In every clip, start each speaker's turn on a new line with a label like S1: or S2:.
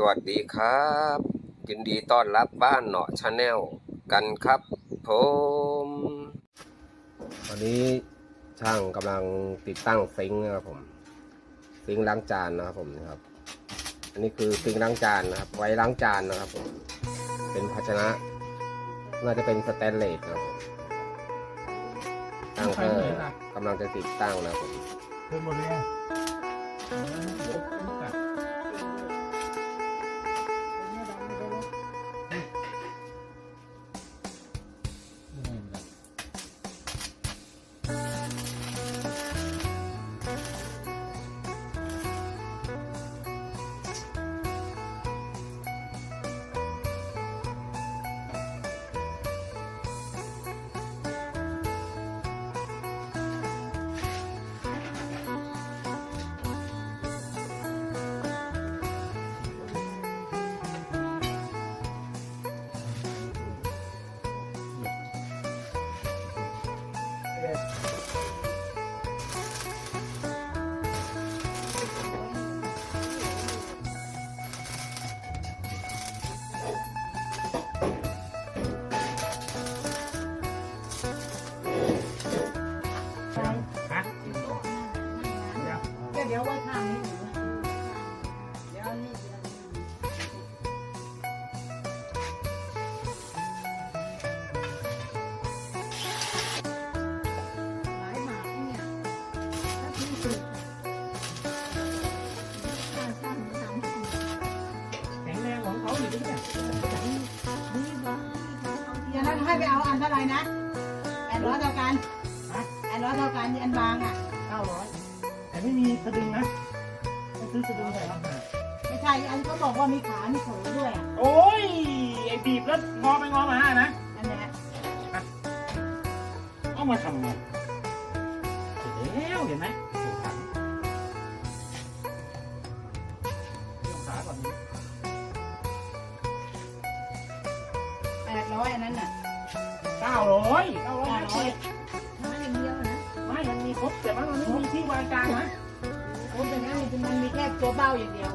S1: สวัสดีครับยินดีต้อนรับบ้านเนาะชาแนลกันครับผมตอนนี้ช่างกำลังติดตั้งซิงค์นะครับผมซิงค์ล้างจานนะครับผมนะครับ อันนี้คือซิงค์ล้างจานนะครับ ไว้ล้างจานนะครับผมเป็นภาชนะ น่าจะเป็นสแตนเลสนะครับผมตั้งเพื่อกำลังจะติดตั้งนะครับผม
S2: เพิ่มหมดเลย ท่า
S3: ไหร่นะแอนร้อยเท่ากันแอนร้อยเท่ากันอันบางอะ
S2: เก้าร้อยแต่ไม่มีสะดึงนะต้องซื้อสะดึงใส่ราคา
S3: ไม่ใช่อันเขาบอกว่ามีขามีเขยด้วยอะ
S2: โอ้ยไอ้บีบแล้วงอไปงอมานะ
S3: อันเนี้ย
S2: เอามาทำไงเดี๋ยวเห็นไหมถูกขันขาก่อนนี้
S3: แปดร้อยอันนั้นน่ะ
S2: เก้าร้อยเก้าร้อย
S3: เก้า
S2: ห้า
S3: ร้อ
S2: สิ
S3: ย
S2: บ
S3: มาอย่างเดียวนะ
S2: ไม่มันมีครบแต่ว่ามันไม่มีที่วางกลางนะ
S3: ผมเป็นนั้นมันมีแค่ตัวเบ้าอย่างเดียว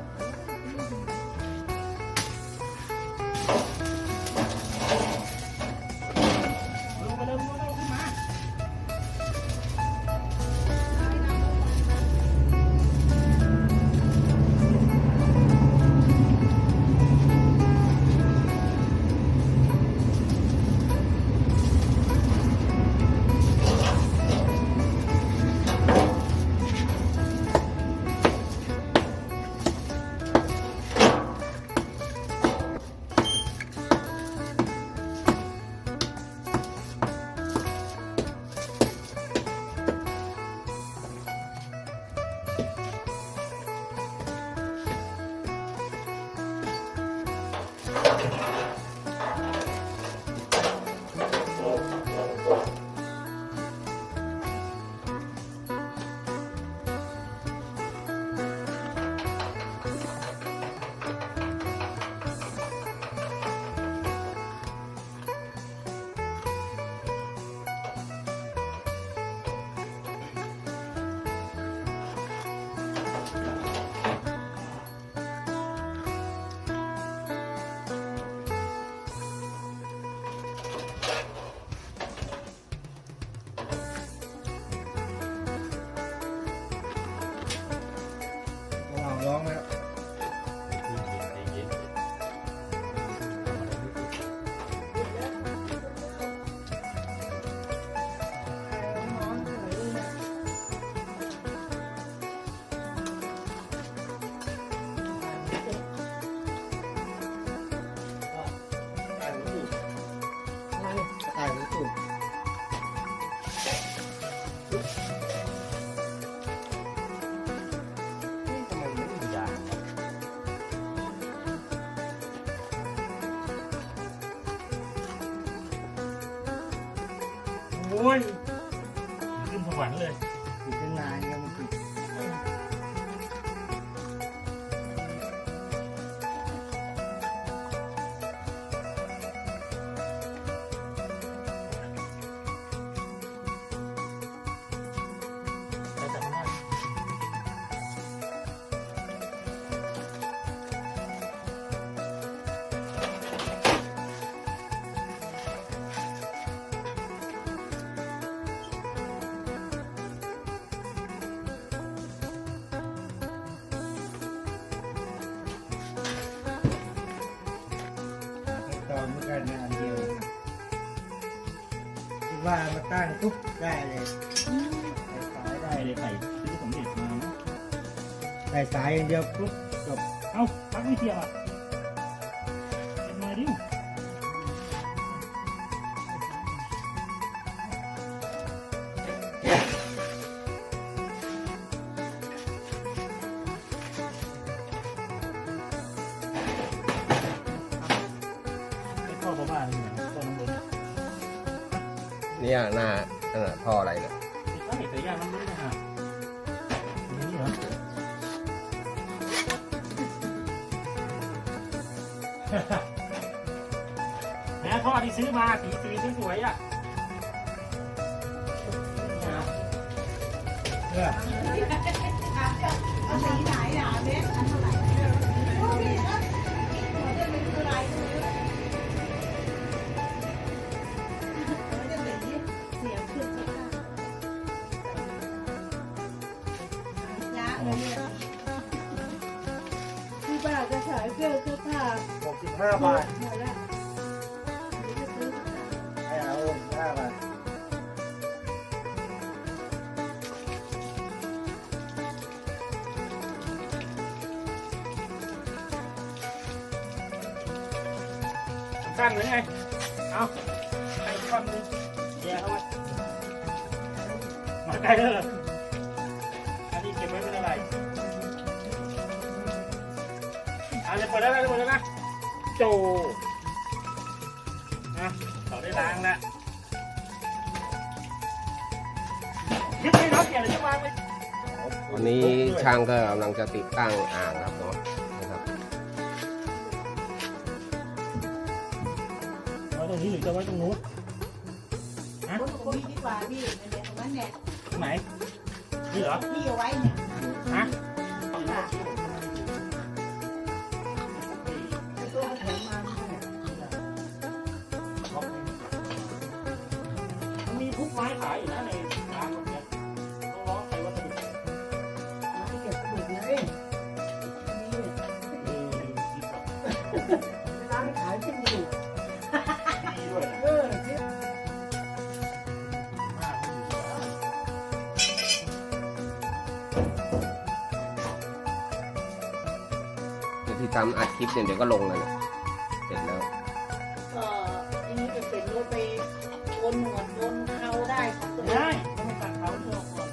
S2: โอ้ยขึ้นสวรรค์เลย
S4: ติดเป็นนายยัง ว่ามาตั้งปุ๊บได้เลย
S2: ได้เลยใส่ซื้อสำเร็จมานะ
S4: ใส่สายอย่างเดียวปุ๊บจบ
S2: เอ้าปลั๊กไม่เสียบอะเป็นไงดิ เนี่
S1: ยหน้านั่นน่ะท่ออะไรเนี่ย
S2: ใช่แต่ย่างน้ำมันนะฮะนี่เหรอแหมท่อที่ซื้อมาสีสีสวยๆอะ
S4: เนี่ย
S3: เอาสีไหนอะเบสอันเท่าไหร่านจะขายเครื่องเสื้อผ้า
S4: หกสิบห้าบาท
S3: หมดแล้วเดี๋ยวจะซื้อ
S4: ให้เอาหกสิบห้าบาท
S2: สั้นหรือไง เอาไอ้ก้อนนึงแย่เข้ามามาใกล้แล้ว เอาเลยเปิดแล้วนะเปิดแล้วนะโจนะเขาได้ล้างแล้วยึดให้รถเกียร์เลยจะวางไว้
S1: วันนี้ช่างก็กำลังจะติดตั้งอ่างครับเนาะนะครับ
S2: ไว้ตรงนี้หรือจะไว้ตรงนู้น
S3: คนคนนี้ดีกว่าพี่เนี่ยตรงนั้นเนี่ย
S2: ตรงไหนนี่เหรอ
S3: พี่เอาไว้เนี่ย
S2: ฮะ ร้าน
S3: ขายที่อยู่
S2: ดีด้วยนะ
S3: เออ
S2: มาก
S1: เดี๋ยวที่ทำอัดคลิปเนี่ยเดี๋ยวก็ลงแล้วเนี่ยเสร็จแล้ว
S3: ก็อันนี้จะเป็นรถไปโกนหนวดโกนเขาได้ของตัว
S2: ได้ต้องตัดเขาเชื่อก่อน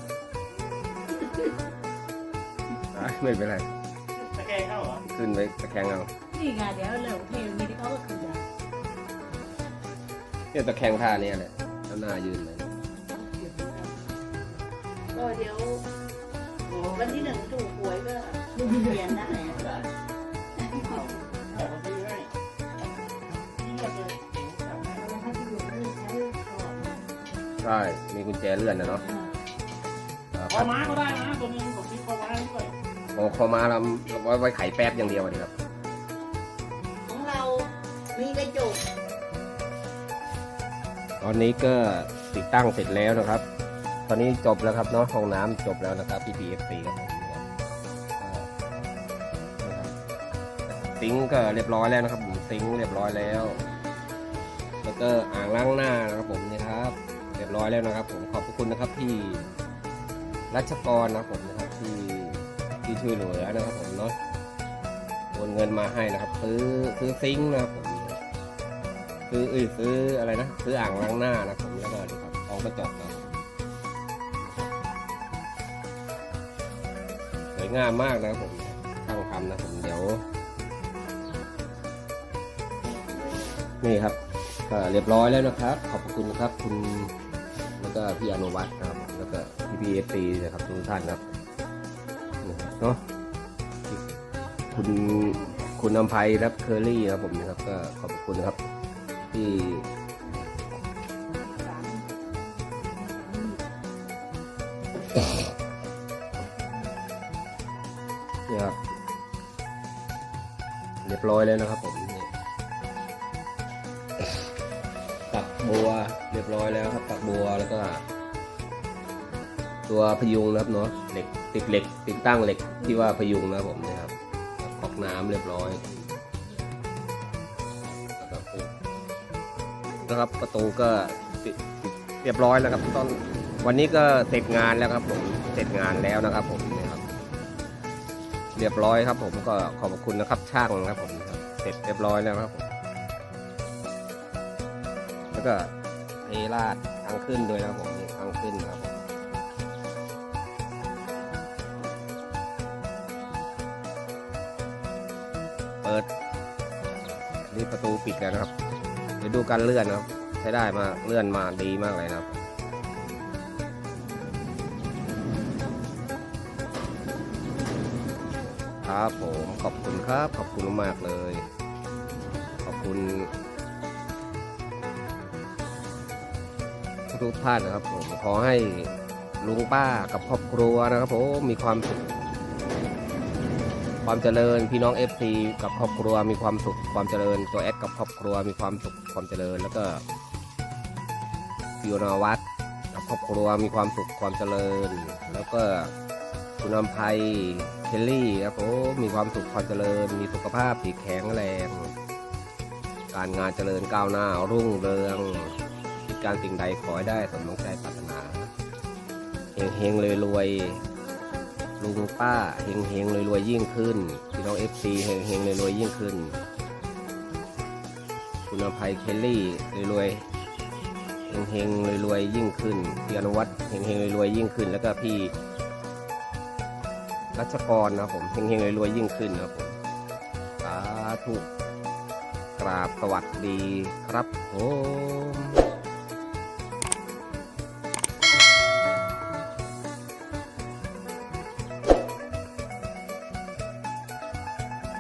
S1: อะไม่เป็นไร
S2: ตะแกรงเข้าเหรอ
S1: ขึ้นไปตะแคงเอา
S3: นี่ไงเดี๋ยวเร็วเทมีที่เขาก็คือ
S1: เนี่ยตะแคงท่าเนี่ยแหละแล้วหน้ายืนเลย
S3: ก็เดี๋ยววันที่หนึ่งถูกหวยก็เปลี่ยนได้
S2: เอาเอาซื้อให้นี่ก็จะเก๋งสั่งให้
S1: ใช่มีกุญแจเลื่อนนะเนาะอ่า
S2: คอม้าก็ได้นะตัวนึงผมซื้อคอม้าด้วย
S1: โอ้คอมาเราไว้ไว้ไขแป๊บอย่างเดียวอะดีครับ ตอนนี้ก็ติดตั้งเสร็จแล้วนะครับ ตอนนี้จบแล้วครับเนาะห้องน้ำจบแล้วนะครับ PPF4 ครับผมนะครับซิงก็เรียบร้อยแล้วนะครับผมซิงเรียบร้อยแล้ว แล้วก็อ่างล้างหน้านะครับผมนี่ครับ เรียบร้อยแล้วนะครับ ผมขอบพระคุณนะครับที่รัชกรนะครับผมนะครับที่ที่ช่วยเหลือนะครับผมเนาะโอนเงินมาให้นะครับ ซื้อซื้อซิงนะครับผมนะครับ ซื้อเอ้ยซื้ออะไรนะ ซื้ออ่างล้างหน้านะครับผมแล้วก็นี่ครับเอากระจกครับสวยงามมากนะครับผมช่างทำนะผมเดี๋ยว นี่ครับก็เรียบร้อยแล้วนะครับ ขอบคุณครับคุณแล้วก็พี่อนุวัฒน์นะครับ แล้วก็พี่พีเอฟซีนะครับทุกท่านครับนะครับเนาะคุณคุณนำไพรับเคอรี่ครับผมนะครับก็ขอบคุณนะครับ ที่นี่ครับเรียบร้อยแล้วนะครับผมนี่ปักบัวเรียบร้อยแล้วครับปักบัวแล้วก็ ตัวพยุงนะครับเนาะเหล็กติดเหล็กติดตั้งเหล็กที่ว่าพยุงนะครับผมนะครับกอกน้ำเรียบร้อย นะครับ ประตูก็ติดเรียบร้อยแล้วครับตอนวันนี้ก็เสร็จงานแล้วครับผมเสร็จงานแล้วนะครับผมนี่ครับ เรียบร้อยครับ ผมก็ขอบคุณนะครับ ช่างนะครับผมเสร็จเรียบร้อยแล้วครับผมแล้วก็เทราดทางขึ้นด้วยนะครับผมนี่ทางขึ้นนะครับเปิดนี่ประตูปิดแล้วนะครับ เดี๋ยวดูการเลื่อนนะครับ ใช้ได้มากเลื่อนมาดีมากเลยนะครับครับผมขอบคุณครับ ขอบคุณมากเลย ขอบคุณ ทุกท่านนะครับผมขอให้ลุงป้ากับครอบครัวนะครับผมมีความสุข ความเจริญพี่น้อง FC กับครอบครัวมีความสุขความเจริญตัวแอดกับครอบครัวมีความสุขความเจริญแล้วก็ฟิวนาวัตกับครอบครัวมีความสุขความเจริญ แล้วก็คุณอำไพเคลลี่ครับผมมีความสุขความเจริญ มีสุขภาพที่แข็งแรง การงานเจริญก้าวหน้ารุ่งเรืองการสิ่งใดขอให้ได้สมดังใจปรารถนาเฮงเฮงเลยรวย ลุงป้าเฮงเฮงรวยรวยยิ่งขึ้นพี่น้องเอฟซีเฮงเฮงรวยรวยยิ่งขึ้น คุณอภัยเคลลี่รวยรวยเฮงเฮงรวยรวยยิ่งขึ้นพี่อนุวัฒน์เฮงเฮงรวยรวยยิ่งขึ้น แล้วก็พี่รัชกรนะผมเฮงเฮงรวยรวยยิ่งขึ้นนะผมสาธุกราบสวัสดีครับผม